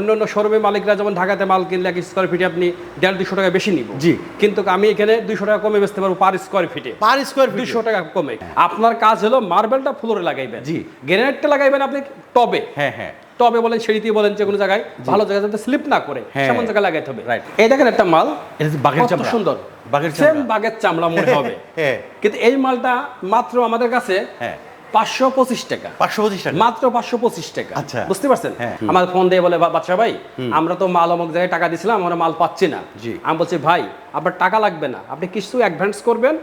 অন্য অন্য শোরুমে মালিকরা যেমন ঢাকাতে মাল কিনলে এক স্কোয়ার ফিটে আপনি দেড় দুশো টাকা বেশি নিব। জি। কিন্তু আমি এখানে দুশো টাকা কমে বেচতে পারব পার স্কোয়ার ফিটে পার স্কোয়ার ফিট দুশো টাকা কমে। আপনার কাজ হলো মার্বেলটা ফ্লোরে লাগাইবেন। জি। গ্রেনাইটটা লাগাইবেন আপনি টবে। হ্যাঁ হ্যাঁ। টবে বলেন সিঁড়িতে বলেন যে কোনো জায়গায় ভালো জায়গায় যাতে স্লিপ না করে হ্যাঁ। সেমন জায়গায় লাগাইতে হবে। Right. এই দেখেন একটা মাল কত সুন্দর। বাঘের সেম চামড়া বাঘের চামড়া মনে হবে। হ্যাঁ। কিন্তু এই মালটা মাত্র আমাদের কাছে হ্যাঁ। পাঁচশো পঁচিশ টাকা। পাঁচশো পঁচিশ টাকা? মাত্র পাঁচশো পঁচিশ টাকা। আচ্ছা। বুঝতে পারছেন? হ্যাঁ। আমার ফোন দিয়ে বলে "বা- বাদশা ভাই আমরা তো মাল অমুক জায়গায় টাকা দিছিলাম আমরা মাল পাচ্ছি না। আমি বলছি ভাই আপনার টাকা লাগবে না। আপনি কিছু অ্যাডভান্স করবেন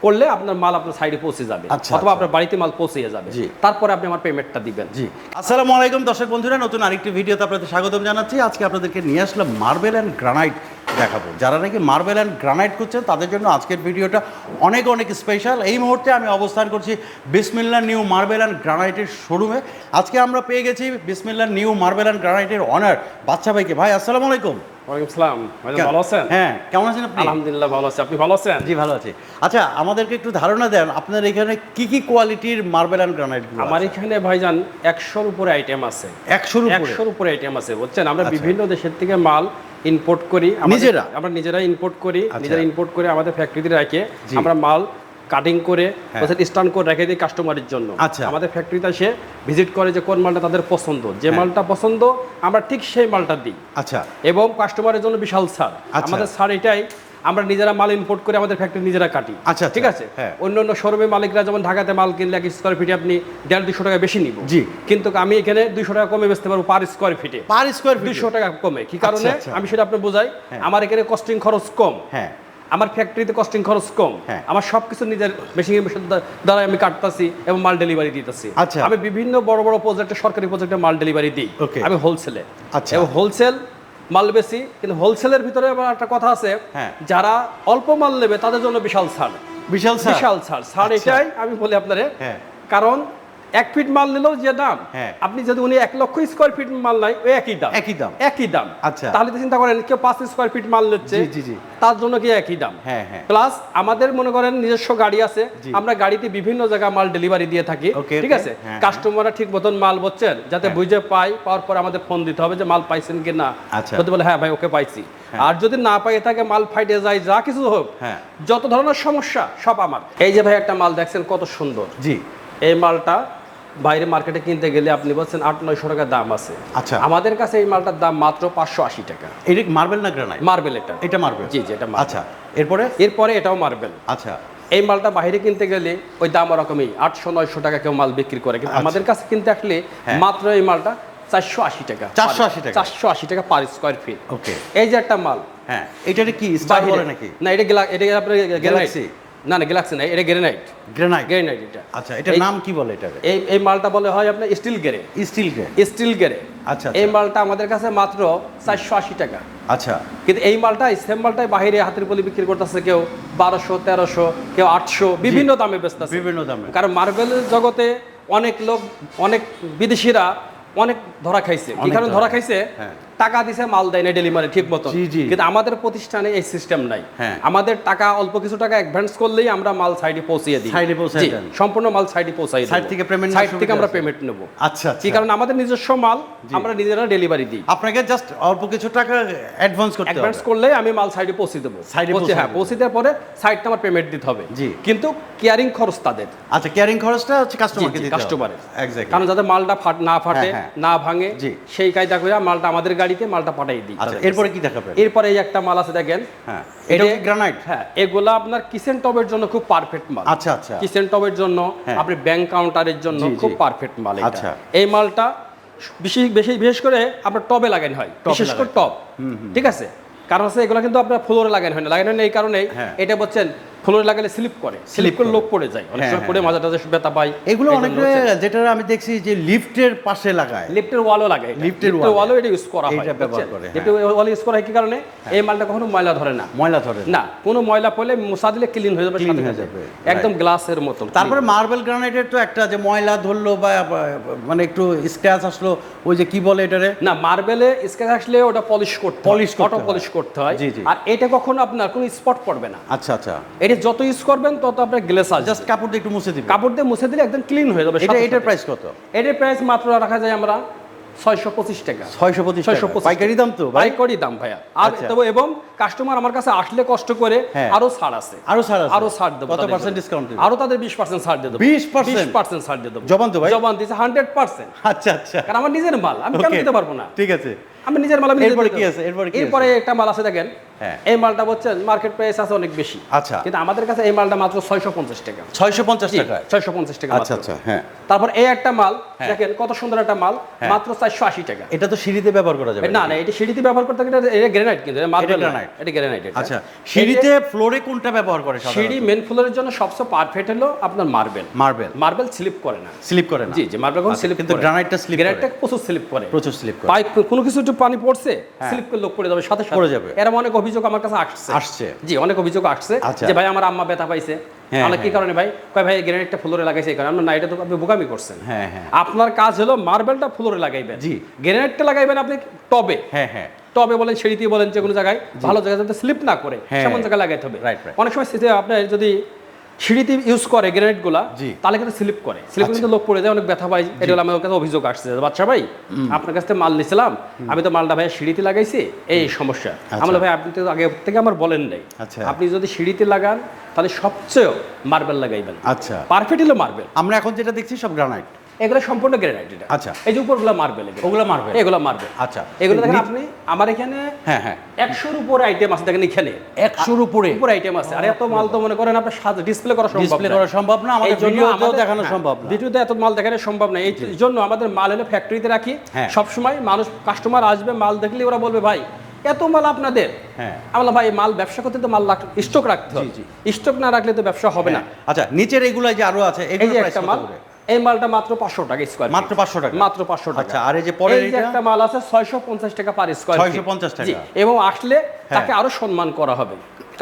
করলে আপনার মাল আপনার সাইডে পৌঁছে যাবে। আচ্ছা, অথবা আচ্ছা। আপনার বাড়িতে মাল পৌঁছে যাবে। তারপরে আপনি আমার পেমেন্টটা দিবেন। জি। আসসালামু আলাইকুম দর্শক বন্ধুরা। নতুন আরেকটি ভিডিওতে আপনাদের স্বাগতম জানাচ্ছি। আজকে আপনাদেরকে নিয়ে আসলাম মার্বেল অ্যান্ড গ্রানাইট দেখাবো। যারা নাকি মার্বেল অ্যান্ড গ্রানাইট করছেন তাদের জন্য আজকের ভিডিওটা অনেক অনেক স্পেশাল এই মুহূর্তে আমি অবস্থান করছি বিসমিল্লা নিউ মার্বেল অ্যান্ড গ্রানাইটের শোরুমে আজকে আমরা পেয়ে গেছি বিসমিল্লা নিউ মার্বেল অ্যান্ড গ্রানাইটের অনার বাচ্চা ভাইকে। ভাই আসসালামু আলাইকুম। ওয়ালাইকুম আসসালাম ভালো আছেন? হ্যাঁ কেমন আছেন আপনি? আলহামদুলিল্লাহ ভালো আছি। আপনি ভালো আছেন? জি ভালো আছি। আচ্ছা আমাদেরকে একটু ধারণা দেন আপনার এখানে কি কি কোয়ালিটির মার্বেল অ্যান্ড গ্রানাইট আমার এখানে ভাইজান একশোর উপরে আইটেম আছে। একশোর একশোর উপরে আইটেম আছে বুঝছেন? আমরা বিভিন্ন দেশের থেকে মাল ইম্পোর্ট করি নিজেরা? আমরা নিজেরা ইম্পোর্ট করি আচ্ছা। নিজেরা ইম্পোর্ট করে আমাদের ফ্যাক্টরিতে রেখে আমরা মাল কাটিং করে হ্যাঁ। স্টান করে রেখে দিই কাস্টমারের জন্য আচ্ছা। আমাদের ফ্যাক্টরিতে এসে ভিজিট করে যে কোন মালটা তাদের পছন্দ যে মালটা পছন্দ আমরা ঠিক সেই মালটা দিই আচ্ছা এবং কাস্টমারের জন্য বিশাল ছাড় আচ্ছা। আমাদের ছাড় এটাই আমরা নিজেরা মাল ইম্পোর্ট করে আমাদের ফ্যাক্টরি নিজেরা কাটি আচ্ছা, ঠিক আচ্ছা। আছে হ্যাঁ। অন্য অন্য শোরুমে মালিকরা যেমন ঢাকাতে মাল কিনলে এক স্কোয়ার ফিটে আপনি দেড় দুশো টাকা বেশি নিব জি। কিন্তু আমি এখানে দুইশো টাকা কমে বেচতে পারব পার স্কোয়ার ফিটে পার স্কোয়ার ফিট দুইশো টাকা কমে কি কারণে আচ্ছা। আমি সেটা আপনি বোঝাই হ্যাঁ। আমার এখানে কস্টিং খরচ কম হ্যাঁ আমার ফ্যাক্টরিতে কস্টিং খরচ কম হ্যাঁ। আমার সবকিছু নিজের মেশিন দ্বারা আমি কাটতাছি এবং মাল ডেলিভারি দিতেছি আচ্ছা। আমি বিভিন্ন বড় বড় প্রজেক্টে সরকারি প্রজেক্টে মাল ডেলিভারি দিই. আমি হোলসেলে আচ্ছা। এবং হোলসেল মাল বেশি কিন্তু হোলসেলের ভিতরে আবার একটা কথা আছে হ্যাঁ। যারা অল্প মাল নেবে তাদের জন্য বিশাল ছাড় বিশাল বিশাল ছাড় ছাড় আচ্ছা। এটাই আমি বলি আপনারে হ্যাঁ। কারণ এক ফিট মাল নিলেও যে দাম হ্যাঁ। আপনি যদি উনি এক লক্ষ স্কোয়ার ফিট মাল নাই ওই একই দাম একই দাম। একই দাম আচ্ছা। তাহলে তো চিন্তা করেন কেউ পাঁচ স্কোয়ার ফিট মাল নিচ্ছে। তার জন্য কি একই দাম হ্যাঁ, হ্যাঁ। প্লাস আমাদের মনে করেন নিজস্ব গাড়ি আছে আমরা গাড়িতে বিভিন্ন জায়গায় মাল ডেলিভারি দিয়ে থাকি ঠিক আছে হ্যাঁ, কাস্টমাররা ঠিক মতন মাল বলছেন যাতে হ্যাঁ। বুঝে পাই পাওয়ার পর আমাদের ফোন দিতে হবে যে মাল পাইছেন কি না আচ্ছা। যদি বলে হ্যাঁ ভাই ওকে পাইছি আর যদি না পাই থাকে মাল ফাইটে যায় যা কিছু হোক হ্যাঁ। যত ধরনের সমস্যা সব আমার এই যে ভাই একটা মাল দেখছেন কত সুন্দর জি এই মালটা বাইরে মার্কেটে কিনতে গেলে আপনি বলছেন আট নয়শো টাকা দাম আছে। আচ্ছা। আমাদের কাছে এই মালটার দাম মাত্র পাঁচশো আশি টাকা। এটা মার্বেল না গ্রানাইট? মার্বেল এটা। এটা মার্বেল? জি জি এটা আচ্ছা এরপরে? এরপরে এটাও মার্বেল। আচ্ছা। এই মালটা বাইরে কিনতে গেলে ওই দাম ওরকমই আটশো নয়শো টাকা কেউ মাল বিক্রি করে। কিন্তু আচ্ছা। আমাদের কাছে কিনতে আসলে হ্যাঁ। মাত্র এই মালটা চারশো আশি টাকা 480 টাকা? চারশো আশি টাকা পার স্কোয়ার ফিট। ওকে। এই যে একটা মাল। হ্যাঁ এটা কি স্টার বলে নাকি? না এটা এটা আপনার গ্যালাক্সি? না না গ্যালাক্সি না এটা গ্রেনাইট গ্রানাইট গ্রেনাইট এটা. আচ্ছা এটার নাম কি বলে এটা এই এই মালটা বলে হয় আপনার steel grey steel grain steel grey আচ্ছা, এই। মালটা আমাদের কাছে মাত্র চারশো আশি টাকা। আচ্ছা। কিন্তু এই মালটা সেম মালটাই বাইরে হাতের বলি বিক্রি করতেছে কেউ বারোশো তেরোশো কেউ আটশো বিভিন্ন দামে বেচতেছে। বিভিন্ন দামে। কারণ মার্বেলের জগতে অনেক লোক অনেক বিদেশিরা অনেক ধরা খাইছে। কি অনেক কারণ ধরা- ধরা। খাইছে? হ্যাঁ। টাকা দিছে মাল দেয় না ডেলিভারি ঠিক মতো। কিন্তু আমাদের প্রতিষ্ঠানে এই সিস্টেম নাই। হ্যাঁ। আমাদের টাকা অল্প কিছু টাকা অ্যাডভান্স করলেই আমরা মাল সাইডে পৌঁছিয়ে দিই। জি, দেন। সম্পূর্ণ মাল সাইডে পৌঁছাই Side থেকে payment সাইড থেকে আমরা পেমেন্ট নেব। আচ্ছা কি আচ্ছা কারণ আমাদের নিজস্ব মাল আমরা নিজেরা ডেলিভারি দিই। আপনাকে জাস্ট অল্প কিছু টাকা অ্যাডভান্স করতে অ্যাডভান্স হবে করলে আমি মাল সাইডে পৌঁছে দেবো। এ পৌঁছে- পৌঁছে হ্যাঁ পৌঁছে দেওয়ার পরে সাইডটা আমার পেমেন্ট দিতে হবে। জি। কিন্তু কেয়ারিং খরচ তাদের। আচ্ছা কেয়ারিং খরচটা হচ্ছে কাস্টমারকে দিতে কাস্টমারের এক্স্যাক্টলি কারণ যাতে মালটা ফাট না ফাটে হ্যাঁ, হ্যাঁ। না ভাঙে। সেই কায়দা করে মালটা আমাদের গাড়িতে মালটা পাঠাই দিই। আচ্ছা এরপরে কাছে। কি দেখাবেন? এরপরে এই একটা মাল আছে দেখেন। হ্যাঁ এটা গ্রানাইট হ্যাঁ এগুলা আপনার কিচেন টবের জন্য খুব পারফেক্ট মাল। আচ্ছা আচ্ছা। কিচেন টবের জন্য হ্যাঁ। আপনি ব্যাংক কাউন্টারের জন্য। খুব পারফেক্ট মাল এটা। আচ্ছা। এই মালটা বিশেষ বেশি বিশেষ করে আপনার টবে লাগানো হয়। টবে বিশেষ করে টব। ঠিক আছে? কারণ হচ্ছে এগুলো কিন্তু আপনার ফ্লোরে লাগানো হয় না। লাগানো হয় না এই কারণেই হ্যাঁ। এটা বলছেন ফ্লোরে লাগালে স্লিপ করে স্লিপ করে। লোক পড়ে যায়। অনেক হ্যাঁ, সময় হ্যাঁ, পড়ে টাঝে ব্যথা পায় এগুলো অনেক যেটা আমি দেখছি যে লিফটের পাশে লাগায়। লিফটের ওয়ালও লাগে লিফটের ওয়ালও এটা ইউজ করা হয় এইটা ব্যবহার করে, হ্যাঁ। ওয়াল ইউজ করা হয় কি কারণে? এই মালটা কখনো ময়লা ধরে না। ময়লা ধরে না। কোনো ময়লা পড়লে দিলে ক্লিন হয়ে যাবে সাথে হয়ে যাবে, একদম গ্লাসের মতো তারপরে মার্বেল গ্রানাইটের তো একটা যে ময়লা ধরলো বা মানে একটু স্ক্র্যাচ আসলো ওই যে কি বলে এটারে? না মার্বেলে স্কেচ আসলে ওটা পলিশ করতে করতে অটো হয়। পলিশ করতে হয়। আর এটা কখনো আপনার কোনো স্পট পড়বে না। আচ্ছা আচ্ছা। এটা যত ইউজ করবেন তত আপনার গ্লেস আসবে। জাস্ট কাপড় দিয়ে একটু মুছে দিবে কাপড় দিয়ে মুছে দিলে একদম ক্লিন হয়ে যাবে এটা এটার প্রাইস কত? এটার প্রাইস মাত্র রাখা যায় আমরা ছয়শো পঁচিশ টাকা। ছয়শো পঁচিশ ছয়শো। পাইকারি দাম তো পাইকারি দাম ভাইয়া। আর আচ্ছা। তবে এবং কাস্টমার আমার কাছে আসলে কষ্ট করে হ্যাঁ। আরও ছাড় আছে। আরও ছাড় আছে? আরও ছাড় দেবো কত জন্য। discount দিবেন? আরও তাদের বিশ পার্সেন্ট ছাড় দিয়ে দেবো। 20% পার্সেন্ট ছাড় দিয়ে দেবো। জবান তো ভাই? জবান দিচ্ছে হান্ড্রেড পার্সেন্ট আচ্ছা আচ্ছা। কারণ আমার নিজের মাল আমি কেন দিতে পারব না? ঠিক আছে। আমি নিজের মাল আমি এরপরে কি আছে? এরপরে এরপরে একটা মাল আছে দেখেন। এই মালটা মার্কেট প্রাইস আছে অনেক বেশি। আচ্ছা। কিন্তু আমাদের কাছে এই মালটা মাত্র ছয়শো পঞ্চাশ টাকা। ছয়শো পঞ্চাশ টাকা ছয়শো পঞ্চাশ টাকা আচ্ছা আচ্ছা হ্যাঁ। তারপর এই একটা মাল হ্যাঁ। দেখেন কত সুন্দর একটা মাল হ্যাঁ। মাত্র চারশো আশি টাকা। এটা তো সিঁড়িতে ব্যবহার করা যাবে না না এটা সিঁড়িতে ব্যবহার করতে গেলে এটা- গ্রেনাইট কিন্তু এটা মার্বেল granite। এটা গ্রেনাইট আচ্ছা সিঁড়িতে ফ্লোরে কোনটা ব্যবহার করে সিঁড়ি মেন ফ্লোরের জন্য সবচেয়ে পারফেক্ট হলো আপনার মার্বেল মার্বেল মার্বেল স্লিপ করে না। স্লিপ করে না। জি জি মার্বেল কোনো স্লিপ কিন্তু গ্রানাইটটা স্লিপ গ্রেনাইটটা প্রচুর স্লিপ করে। প্রচুর স্লিপ করে। পাইপ কোনো কিছু একটু পানি পড়ছে স্লিপ করে লোক পড়ে যাবে সাথে সাথে। পড়ে যাবে। এরকম অনেক অভিযোগ আমার কাছে আসছে। আসছে। জি অনেক অভিযোগ আসছে আচ্ছা। যে ভাই আমার আম্মা ব্যথা পাইছে। হ্যাঁ, তাহলে কি হ্যাঁ। কারণে ভাই? কয় ভাই গ্রেনেডটা ফ্লোরে লাগাইছে এই কারণে। আমরা না এটা তো আপনি বোকামি করছেন। হ্যাঁ হ্যাঁ। আপনার কাজ হলো মার্বেলটা ফ্লোরে লাগাইবেন। জি। গ্রেনেডটা লাগাইবেন আপনি টবে। হ্যাঁ হ্যাঁ। টবে বলেন সিঁড়িতে বলেন যে কোনো জায়গায় ভালো জায়গায় যাতে স্লিপ না করে হ্যাঁ। সেমন জায়গায় লাগাইতে হবে. অনেক সময় আপনার যদি সিঁড়িতে ইউজ করে গ্রেনাইটগুলা জি। তাহলে কিন্তু স্লিপ করে। স্লিপ আচ্ছা। কিন্তু লোক পড়ে যায় অনেক ব্যথা পাই এটা হলো আমার কাছে অভিযোগ আসছে। বাচ্চা ভাই আপনার কাছ থেকে মাল নিছিলাম আমি তো মালটা ভাই সিঁড়িতে লাগাইছি এই সমস্যা। আমরা বললাম, ভাই আপনি তো আগে থেকে আমার বলেন নাই। আচ্ছা। আপনি যদি সিঁড়িতে লাগান তাহলে সবচেয়ে মার্বেল লাগাইবেন। আচ্ছা। পারফেক্ট হলো মার্বেল। আমরা এখন যেটা দেখছি সব গ্রানাইট এগুলো সম্পূর্ণ গ্রেনাইট এটা। আচ্ছা। এই যে উপরগুলো মার্বেল ওগুলো মার্বেল এগুলো মার্বেল আচ্ছা। এগুলো দেখেন আপনি আমার এখানে হ্যাঁ হ্যাঁ। একশোর উপরে আইটেম আছে দেখেন এখানে। একশোর উপরে? উপরে আইটেম আছে। আর এত মাল তো মনে করেন আপনার সাথে ডিসপ্লে করা সম্ভব ডিসপ্লে করা সম্ভব না আমাদের জন্য ভিডিওতেও দেখানো হ্যাঁ, সম্ভব না। ভিডিওতে এত মাল দেখানো সম্ভব না। এই জন্য আমাদের মাল হলে ফ্যাক্টরিতে রাখি। হ্যাঁ। সব সময় মানুষ কাস্টমার আসবে মাল দেখলে ওরা বলবে ভাই এত মাল আপনাদের? হ্যাঁ। আমি বললাম, ভাই মাল ব্যবসা করতে তো মাল স্টক রাখতে হবে স্টক না রাখলে তো ব্যবসা হবে না। আচ্ছা নিচের এগুলো যে আরও আছে এই এগুলো যে একটা মাল? এই মালটা মাত্র পাঁচশো টাকা স্কোয়ার মাত্র 500 টাকা? মাত্র পাঁচশো টাকা আচ্ছা, আর এই যে পরের একটা মাল আছে ছয়শো পঞ্চাশ টাকা পার স্কোয়ার 650 টাকা। এবং আসলে তাকে আরও সম্মান করা হবে।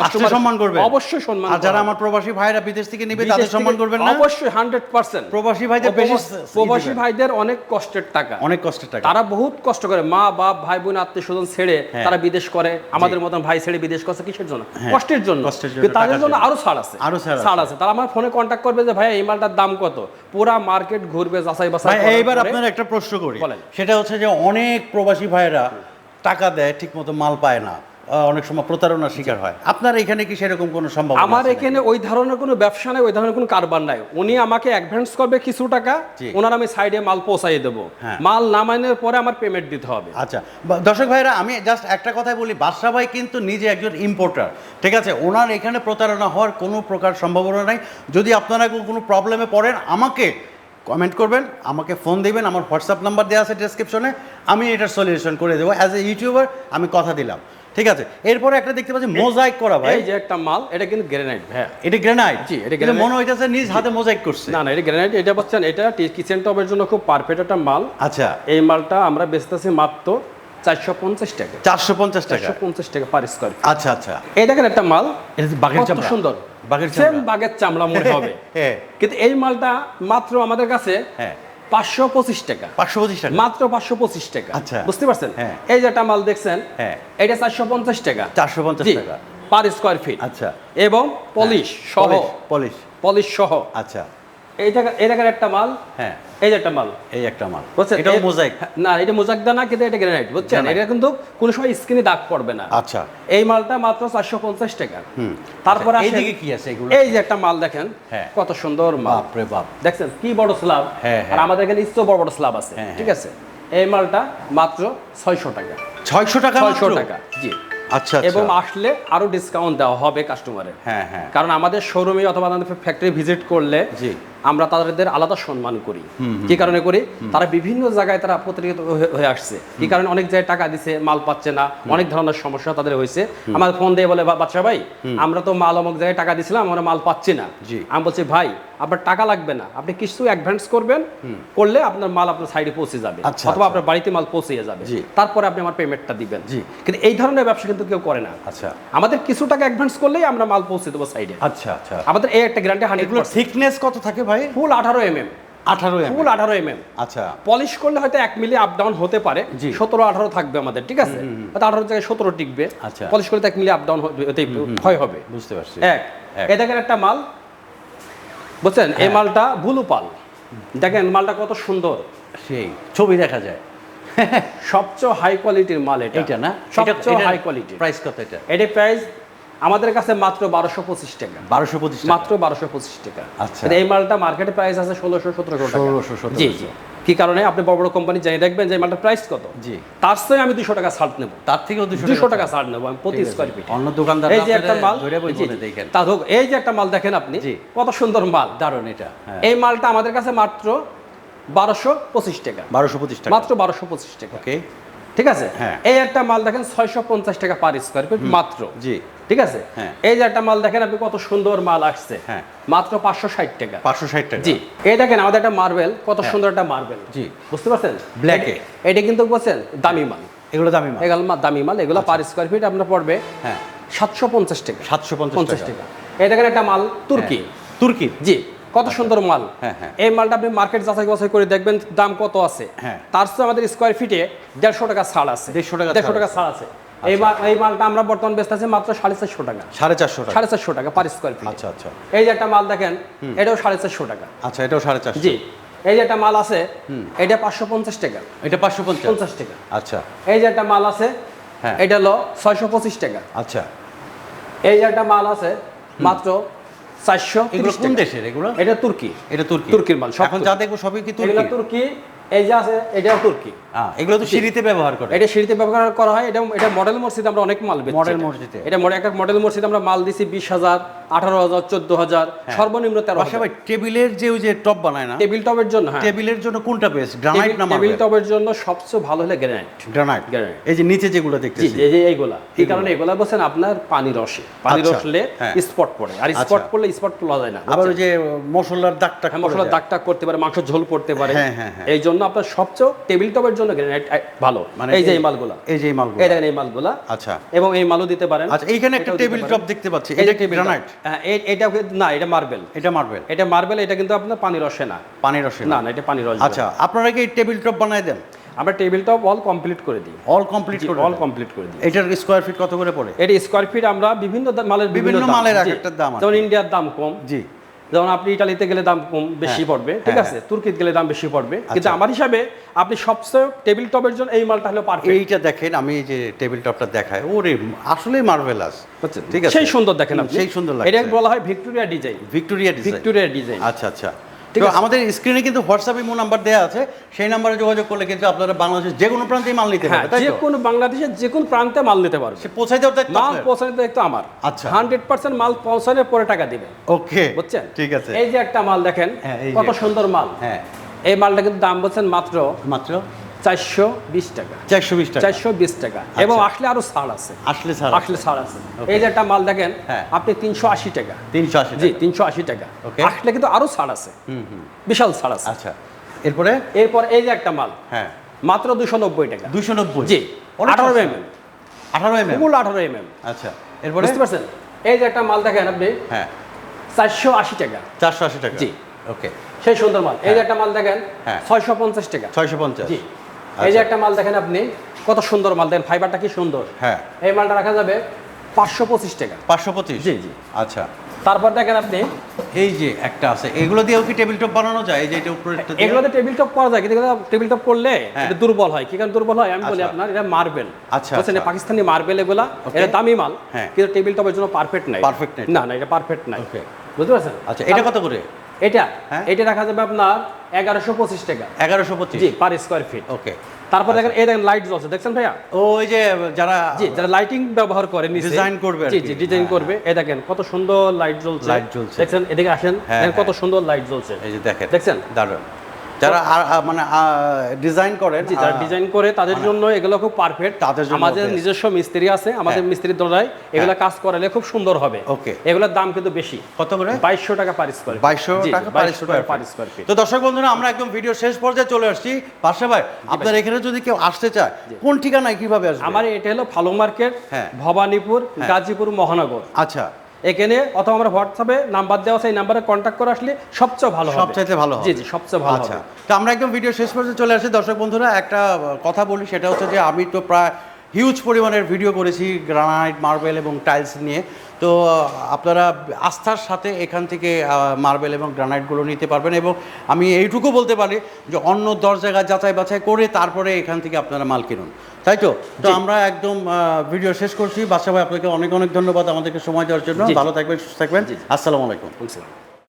আসলে সম্মান করবে। অবশ্যই সম্মান আর যারা আমার প্রবাসী ভাইরা বিদেশ থেকে নেবে তাদের সম্মান করবেন না? অবশ্যই হান্ড্রেড পার্সেন্ট প্রবাসী ভাইদের বেশি প্রবাসী ভাইদের অনেক কষ্টের টাকা। অনেক কষ্টের টাকা। তারা বহুত কষ্ট করে মা বাপ ভাই বোন আত্মীয় স্বজন ছেড়ে হ্যাঁ। তারা বিদেশ করে। আমাদের মতন ভাই ছেড়ে বিদেশ করছে কিসের জন্য? কষ্টের জন্য। কষ্টের জন্য, তাদের জন্য। আরও ছাড় আছে। আরও ছাড় আছে। তারা আমার ফোনে করবে যে ভাই এই মালটার দাম কত? পুরা মার্কেট ঘুরবে যাচাই বাছাই এইবার আপনার একটা প্রশ্ন করি। সেটা হচ্ছে যে অনেক প্রবাসী ভাইরা টাকা দেয় ঠিক মতো মাল পায় না। অনেক সময় প্রতারণার শিকার হয়। আপনার এখানে কি সেরকম কোনো সম্ভব আমার এখানে ওই ধরনের কোনো ব্যবসা নাই ওই ধরনের কোনো কারবার নাই। উনি আমাকে অ্যাডভান্স করবে কিছু টাকা। ওনার আমি সাইডে মাল পৌঁছাই দেবো। হ্যাঁ। মাল নামানোর পরে আমার পেমেন্ট দিতে হবে। আচ্ছা দর্শক ভাইরা আমি জাস্ট একটা কথাই বলি বাদশা ভাই কিন্তু নিজে একজন ইম্পোর্টার ঠিক আছে? ওনার এখানে প্রতারণা হওয়ার কোনো প্রকার সম্ভাবনা নাই। যদি আপনারা কোনো প্রবলেমে পড়েন আমাকে কমেন্ট করবেন আমাকে ফোন দিবেন আমার হোয়াটসঅ্যাপ নাম্বার দেওয়া আছে ডেসক্রিপশনে আমি এটার সলিউশন করে দেবো। অ্যাজ এ ইউটিউবার আমি কথা দিলাম। ঠিক আছে? এরপরে একটা দেখতে পাচ্ছি মোজাইক করা ভাই। এই যে একটা মাল এটা কিন্তু গ্রেনাইট ভাইয়া এটা গ্রেনাইট জি, এটা কিন্তু মনে হইতেছে নিজ হাতে মোজাইক করছে। না না এটা গ্রেনাইট এটা বলছেন এটা কিচেন টবের জন্য খুব পারফেক্ট একটা মাল। আচ্ছা। এই মালটা আমরা বেচতেছি মাত্র চারশো পঞ্চাশ টাকা। চারশো পঞ্চাশ টাকা। চারশো পঞ্চাশ টাকা পার স্কোয়ার আচ্ছা আচ্ছা। এই দেখেন একটা মাল এটা বাঘের চামড়া। সুন্দর। বাঘের সেম চামড়া। বাঘের চামড়া মনে হবে। হ্যাঁ। কিন্তু এই মালটা মাত্র আমাদের কাছে হ্যাঁ। পাঁচশো পঁচিশ টাকা। পাঁচশো পঁচিশ টাকা? মাত্র পাঁচশো পঁচিশ টাকা। আচ্ছা। বুঝতে পারছেন? হ্যাঁ। এই যেটা মাল দেখছেন হ্যাঁ। এটা চারশো পঞ্চাশ টাকা। চারশো পঞ্চাশ টাকা। পার স্কোয়ার ফিট আচ্ছা। এবং পলিশ সহ। পলিশ পলিশ পলিশ সহ। আচ্ছা। এই জায়গা একটা মাল। হ্যাঁ। এই একটা মাল। এই একটা মাল। বুঝছেন? এটাও মোজাইক। না এটা মোজাক দানা কিন্তু এটা গ্রানাইট বুঝছেন? এটা কিন্তু কোনো সময় স্কিনে দাগ পড়বে না। আচ্ছা। এই মালটা মাত্র চারশো পঞ্চাশ টাকা। তারপর এইদিকে কি আছে এগুলো? এই যে একটা মাল দেখেন। কত সুন্দর মাল। বাপ বাপ। দেখছেন কি বড় স্ল্যাব। আর। আমাদের এখানে ইস্তো বড় বড় স্ল্যাব আছে ঠিক আছে? এই মালটা মাত্র ছয়শো টাকা। ছয়শো টাকা ছয়শো টাকা জি। আচ্ছা এবং আচ্ছা আসলে আরও ডিসকাউন্ট দেওয়া হবে কাস্টমারের হ্যাঁ হ্যাঁ। কারণ আমাদের শোরুমে অথবা আমাদের ফ্যাক্টরি ভিজিট করলে জি। আমরা তাদের আলাদা সম্মান করি। কি কারণে করি? তারা বিভিন্ন জায়গায় তারা প্রতিনিয়ত হয়ে- আসছে। কি কারণে? অনেক জায়গায় টাকা দিছে মাল পাচ্ছে না অনেক ধরনের সমস্যা তাদের হয়েছে। আমার ফোন দিয়ে বলে বাচ্চা ভাই আমরা তো মাল অমুক জায়গায় টাকা দিছিলাম আমরা মাল পাচ্ছি না। আমি বলছি ভাই আপনার টাকা লাগবে না। আপনি কিছু অ্যাডভান্স করবেন করলে আপনার মাল আপনার সাইডে পৌঁছে যাবে। আচ্ছা, অথবা আচ্ছা। আপনার বাড়িতে মাল পৌঁছে যাবে। তারপরে আপনি আমার পেমেন্টটা দিবেন। জি। কিন্তু এই ধরনের ব্যবসা কিন্তু কেউ করে না। আচ্ছা। আমাদের কিছু টাকা অ্যাডভান্স করলেই আমরা মাল পৌঁছে দেবো সাইডে আচ্ছা আচ্ছা। আমাদের এই একটা গ্যারান্টি হান্ড্রেড থিকনেস কত থাকে ভাই? ফুল আঠারো এম এম আঠারো ফুল আঠারো এম এম আচ্ছা। পলিশ করলে হয়তো এক মিলি আপ ডাউন হতে পারে। সতেরো আঠারো থাকবে আমাদের ঠিক আছে? হয়তো আঠারো জায়গায় সতেরো টিকবে। আচ্ছা। পলিশ করলে এক মিলি আপ ডাউন ক্ষয় হবে। বুঝতে পারছি। এক। এ দেখেন একটা মাল। বুঝছেন? এই মালটা ব্লু পাল দেখেন মালটা কত সুন্দর। সেই ছবি দেখা যায়। সবচেয়ে হাই কোয়ালিটির মাল এটা। এটা না? সবচেয়ে হাই কোয়ালিটি প্রাইস কত এটা? এটা প্রাইস আমাদের কাছে মাত্র বারোশো পঁচিশ টাকা। বারোশো পঁচিশ মাত্র বারোশো পঁচিশ টাকা। আচ্ছা। এই মালটা মার্কেটে প্রাইস আছে ষোলোশো সতেরোশো 1600, জি জি। কি কারণে? আপনি বড় বড় কোম্পানি জানিয়ে দেখবেন যে মালটা প্রাইস কত। জি। তার চেয়ে আমি দুশো টাকা ছাড় নেব। তার থেকেও দুশো টাকা ছাড়। নেব আমি প্রতি স্কোয়ার ফিট অন্য দোকানদার এই যে একটা মাল। দেখেন। তা হোক এই যে একটা মাল দেখেন আপনি। কত সুন্দর মাল। দারুণ এটা হ্যাঁ। এই মালটা আমাদের কাছে মাত্র বারোশো পঁচিশ টাকা। বারোশো পঁচিশ টাকা। মাত্র বারোশো পঁচিশ টাকা। ওকে। ঠিক আছে? হ্যাঁ। এই একটা মাল দেখেন ছয়শো পঞ্চাশ টাকা পার স্কোয়ার ফিট মাত্র। জি। ঠিক আছে? হ্যাঁ। এই যে একটা মাল দেখেন আপনি কত সুন্দর মাল আসছে। হ্যাঁ। মাত্র পাঁচশো ষাট টাকা। পাঁচশো ষাট টাকা। জি। এই দেখেন আমাদের একটা মার্বেল কত সুন্দর একটা মার্বেল জি। বুঝতে পারছেন? এ। এটা- কিন্তু বলছেন দামি মাল। এগুলো দামি মাল। এগুলো দামি মাল। এগুলো পার স্কোয়ার ফিট আপনার পড়বে হ্যাঁ। সাতশো পঞ্চাশ টাকা। সাতশো পঞ্চাশ টাকা। এই দেখেন একটা মাল তুর্কি। তুর্কি। জি। কত সুন্দর মাল। হ্যাঁ, হ্যাঁ। এই মালটা আপনি মার্কেট যাচাই বাছাই করে দেখবেন দাম কত আছে। হ্যাঁ। তার চেয়ে আমাদের স্কোয়ার ফিটে দেড়শো টাকা ছাড় আছে। 150 টাকা দেড়শো টাকা ছাড় আছে। এই এই মালটা আমরা বর্তমান বেচতে আছি মাত্র সাড়ে চারশো টাকা। সাড়ে চারশো টাকা। সাড়ে চারশো টাকা পার স্কোয়ার ফিট আচ্ছা আচ্ছা। এই যে একটা মাল দেখেন এটাও সাড়ে চারশো টাকা। আচ্ছা এটাও সাড়ে চারশো। জি। এই যে একটা মাল আছে এটা পাঁচশো পঞ্চাশ টাকা। এটা পাঁচশো পঞ্চাশ। টাকা। আচ্ছা। এই যে একটা মাল আছে হ্যাঁ। এটা হলো ছয়শো পঁচিশ টাকা। আচ্ছা। এই যে একটা মাল আছে মাত্র চারশো এগুলো কোন দেশের এগুলো? এটা তুর্কি। এটা তুর্কি। তুর্কির মাল, সব যা দেখব সবই কি তুর্কি? তুর্কি। এই যে আছে এটাও তুর্কি এগুলো তো সিঁড়িতে ব্যবহার করে। এটা সিঁড়িতে ব্যবহার করা হয় এটা এটা মডেল মসজিদ আমরা অনেক মাল মডেল মসজিদে। এটা একটা মডেল মসজিদ আমরা মাল দিছি বিশ হাজার। আঠারো হাজার চোদ্দ হাজার সর্বনিম্ন তেরো ভাই টেবিলের যে ওই যে টপ বানায় না টেবিল টপের জন্য হ্যাঁ। টেবিলের জন্য কোনটা বেস্ট গ্রানাইট না টেবিল টপের জন্য সবচেয়ে ভালো হলে গ্রানাইট গ্রানাইট Granite। এই যে নিচে যেগুলো দেখতেছি। এই যে এইগুলা। এই কারণে এগুলা বলছেন আপনার পানি রসে। পানি আচ্ছা, রসলে হ্যাঁ। স্পট পড়ে। আর আচ্ছা। স্পট পড়লে স্পট তোলা যায় না আবার ওই যে মশলার দাগটা হ্যাঁ, মশলার দাগ টাগ করতে পারে মাংস ঝোল পড়তে পারে। হ্যাঁ, হ্যাঁ, হ্যাঁ। এই জন্য আপনার সবচেয়ে টেবিল টপের জন্য গ্রানাইট ভালো। মানে এই যে এই- মালগুলা। এই যে এই মালগুলো। এই মালগুলা। আচ্ছা। এবং এই মালও দিতে পারেন। আচ্ছা এইখানে একটা টেবিল টপ দেখতে পাচ্ছি। এটা গ্রানাইট হ্যাঁ এটা না এটা মার্বেল এটা মার্বেল এটা মার্বেল এটা কিন্তু আপনার পানি রসে না। পানি রসে না। না এটা পানি রস আচ্ছা আপনারা কি টেবিল টপ বানায় দেন? আমরা টেবিল টপ অল কমপ্লিট করে দিই। অল কমপ্লিট করে অল কমপ্লিট করে দিই। এটার স্কোয়ার ফিট কত করে পড়ে? এটা স্কোয়ার ফিট আমরা বিভিন্ন মালের বিভিন্ন মালের একটা। দাম আছে। যেমন ইন্ডিয়ার দাম কম। জি। যেমন আপনি ইটালিতে গেলে দাম কম বেশি হ্যাঁ, পড়বে ঠিক হ্যাঁ, আছে? তুর্কিতে গেলে দাম বেশি পড়বে। কিন্তু আচ্ছা। আমার হিসাবে আপনি সবচেয়ে টেবিল টপের জন্য এই মালটা হলো পারফেক্ট এইটা দেখেন আমি যে টেবিল টপটা দেখাই ওরে আসলে মার্ভেলাস ঠিক আছে? সেই সুন্দর দেখেন আপনি। সেই সুন্দর লাগে এটা বলা হয় Victoria design Victoria design Victoria design আচ্ছা আচ্ছা। ঠিক আছে। আমাদের স্ক্রিনে কিন্তু হোয়াটসঅ্যাপ ইমো নাম্বার দেওয়া আছে। সেই নাম্বারে যোগাযোগ করলে কিন্তু আপনারা বাংলাদেশের যে কোনো প্রান্তেই মাল নিতে হ্যাঁ পারবে তাই যে কোনো বাংলাদেশের যে কোনো প্রান্তে মাল নিতে পারবে। সে পৌঁছাই দেওয়ার দায়িত্ব মাল আপনার? দায়িত্ব আমার। আচ্ছা। হান্ড্রেড পার্সেন্ট মাল পৌঁছানোর পরে টাকা দিবে। ওকে বুঝছেন? ঠিক আছে। এই যে একটা মাল দেখেন হ্যাঁ, কত সুন্দর মাল। হ্যাঁ। এই মালটা কিন্তু দাম বলছেন মাত্র মাত্র? চারশো বিশ টাকা। চারশো বিশ টাকা। চারশো বিশ টাকা। এবং আসলে আরও ছাড় আছে। আসলে স্যার আসলে ছাড় আছে। এই যে একটা মাল দেখেন হ্যাঁ। আপনি তিনশো আশি টাকা। তিনশো আশি জি তিনশো আশি টাকা। আসলে কিন্তু আরও ছাড় আছে। বিশাল ছাড় আছে। আচ্ছা। এরপরে? এরপর এই যে একটা মাল। হ্যাঁ। মাত্র দুশো নব্বই টাকা। দুশো নব্বই? জি। আঠারো এম এম আঠারো এম এম মূল আঠারো এম এম আচ্ছা। এরপরে? বুঝতে পারছেন? এই যে একটা মাল দেখেন আপনি। হ্যাঁ। চারশো আশি টাকা। চারশো আশি টাকা। জি। ওকে সেই সুন্দর মাল। এই যে একটা মাল দেখেন হ্যাঁ। ছয়শো পঞ্চাশ টাকা। ছয়শো পঞ্চাশ। জি। এই যে একটা মাল দেখেন আপনি কত সুন্দর মাল। দেখেন ফাইবারটা কি সুন্দর। হ্যাঁ। এই মালটা রাখা যাবে পাঁচশো পঁচিশ টাকা। পাঁচশো পঁচিশ? জি, জি। আচ্ছা। তারপর দেখেন আপনি। এই যে একটা আছে এগুলো দিয়েও কি টেবিল টপ বানানো যায়? এই যে এটা উপরে একটা দিয়ে? এগুলোতে টেবিল টপ করা যায় কিন্তু টেবিল টপ করলে হ্যাঁ। এটা দুর্বল হয়। কি কারণ দুর্বল হয়? আমি বলি আচ্ছা। আপনার এটা মার্বেল আচ্ছা, বুঝছেন? আচ্ছা। পাকিস্তানি মার্বেল এগুলা এটা দামি মাল। হ্যাঁ। কিন্তু টেবিল টপের জন্য পারফেক্ট নাই। পারফেক্ট নাই। না না এটা পারফেক্ট নাই. বুঝতে পারছেন? আচ্ছা এটা কত করে? এটা হ্যাঁ। এটা রাখা যাবে আপনার এগারোশো পঁচিশ টাকা। এগারোশো পঁচিশ? জি পার স্কোয়ার ফিট ওকে তারপর দেখেন এই দেখেন লাইট জ্বলছে। দেখছেন ভাইয়া? ওই যে যারা জি যারা লাইটিং ব্যবহার করে ডিজাইন করবে জি জি ডিজাইন হ্যাঁ, করবে। এই দেখেন কত সুন্দর লাইট জ্বলছে। লাইট জ্বলছে। দেখছেন এদিকে আসেন হ্যাঁ, দেখেন কত। সুন্দর লাইট জ্বলছে। এই যে দেখেন। দেখছেন? দারুণ। যারা মানে ডিজাইন করেন জি যারা ডিজাইন করে তাদের জন্য এগুলো খুব পারফেক্ট তাদের জন্য আমাদের নিজস্ব মিস্ত্রি আছে আমাদের হ্যাঁ। মিস্ত্রির দ্বারাই এগুলো কাজ করালে খুব সুন্দর হবে। Okay. এগুলোর দাম কিন্তু বেশি। কত করে? বাইশশো টাকা পার স্কোয়ার বাইশশো টাকা per square per square feet তো দর্শক বন্ধুরা আমরা একদম ভিডিও শেষ পর্যায়ে চলে আসছি। পাশে ভাই আপনার এখানে যদি কেউ আসতে চায় কোন ঠিকানায় কীভাবে আসবে? আমার এটা হলো ফালু মার্কেট হ্যাঁ। ভবানীপুর গাজীপুর মহানগর। আচ্ছা। এখানে অথবা আমরা হোয়াটসঅ্যাপে নাম্বার দেওয়া আছে এই নাম্বারে কন্ট্যাক্ট করে আসলে সবচেয়ে ভালো সবচাইতে ভালো জি জি সবচেয়ে ভালো আচ্ছা। তো আমরা একদম ভিডিও শেষ পর্যন্ত চলে আসি। দর্শক বন্ধুরা একটা কথা বলি সেটা হচ্ছে যে আমি তো প্রায় হিউজ পরিমাণের ভিডিও করেছি গ্রানাইট মার্বেল এবং টাইলস নিয়ে। তো আপনারা আস্থার সাথে এখান থেকে মার্বেল এবং গ্রানাইটগুলো নিতে পারবেন এবং আমি এইটুকু বলতে পারি যে অন্য দশ জায়গায় যাচাই বাছাই করে তারপরে এখান থেকে আপনারা মাল কিনুন। তাই তো? তো আমরা একদম ভিডিও শেষ করছি। বাদশা ভাই আপনাকে অনেক অনেক ধন্যবাদ আমাদেরকে সময় দেওয়ার জন্য। ভালো থাকবেন সুস্থ থাকবেন। আসসালামু আলাইকুম।